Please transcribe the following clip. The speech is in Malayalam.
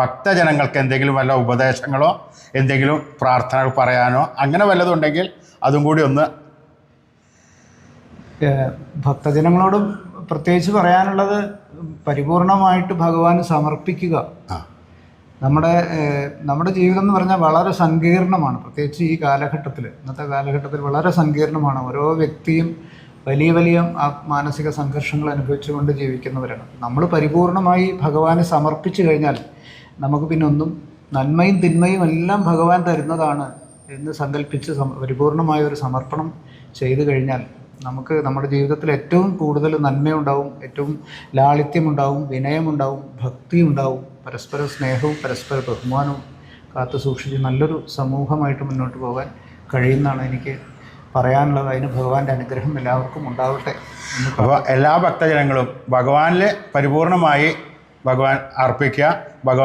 ഭക്തജനങ്ങൾക്ക് എന്തെങ്കിലും വല്ല ഉപദേശങ്ങളോ എന്തെങ്കിലും പ്രാർത്ഥനകൾ പറയാനോ അങ്ങനെ വല്ലതും ഉണ്ടെങ്കിൽ അതും കൂടി ഒന്ന് ഭക്തജനങ്ങളോടും പ്രത്യേകിച്ച് പറയാനുള്ളത് പരിപൂർണമായിട്ട് ഭഗവാന് സമർപ്പിക്കുക. നമ്മുടെ നമ്മുടെ ജീവിതം എന്ന് പറഞ്ഞാൽ വളരെ സങ്കീർണമാണ്. പ്രത്യേകിച്ച് ഈ കാലഘട്ടത്തിൽ ഇന്നത്തെ കാലഘട്ടത്തിൽ വളരെ സങ്കീർണമാണ്. ഓരോ വ്യക്തിയും വലിയ വലിയ മാനസിക സംഘർഷങ്ങൾ അനുഭവിച്ചുകൊണ്ട് ജീവിക്കുന്നവരാണ്. നമ്മൾ പരിപൂർണമായി ഭഗവാനെ സമർപ്പിച്ചു കഴിഞ്ഞാൽ നമുക്ക് പിന്നെ ഒന്നും നന്മയും തിന്മയും എല്ലാം ഭഗവാൻ തരുന്നതാണ് എന്ന് സങ്കല്പിച്ച് പരിപൂർണമായ ഒരു സമർപ്പണം ചെയ്തു കഴിഞ്ഞാൽ നമുക്ക് നമ്മുടെ ജീവിതത്തിൽ ഏറ്റവും കൂടുതൽ നന്മയുണ്ടാവും ഏറ്റവും ലാളിത്യമുണ്ടാവും വിനയമുണ്ടാവും ഭക്തിയുണ്ടാവും പരസ്പര സ്നേഹവും പരസ്പര ബഹുമാനവും കാത്തു സൂക്ഷിച്ച് നല്ലൊരു സമൂഹമായിട്ട് മുന്നോട്ട് പോകാൻ കഴിയുന്നതാണ് എനിക്ക് പറയാനുള്ളത് അതിന് ഭഗവാന്റെ അനുഗ്രഹം എല്ലാവർക്കും ഉണ്ടാവട്ടെ അപ്പോൾ എല്ലാ ഭക്തജനങ്ങളും ഭഗവാനിൽ പരിപൂർണമായി ഭഗവാൻ അർപ്പിക്കുക. ഭഗവാൻ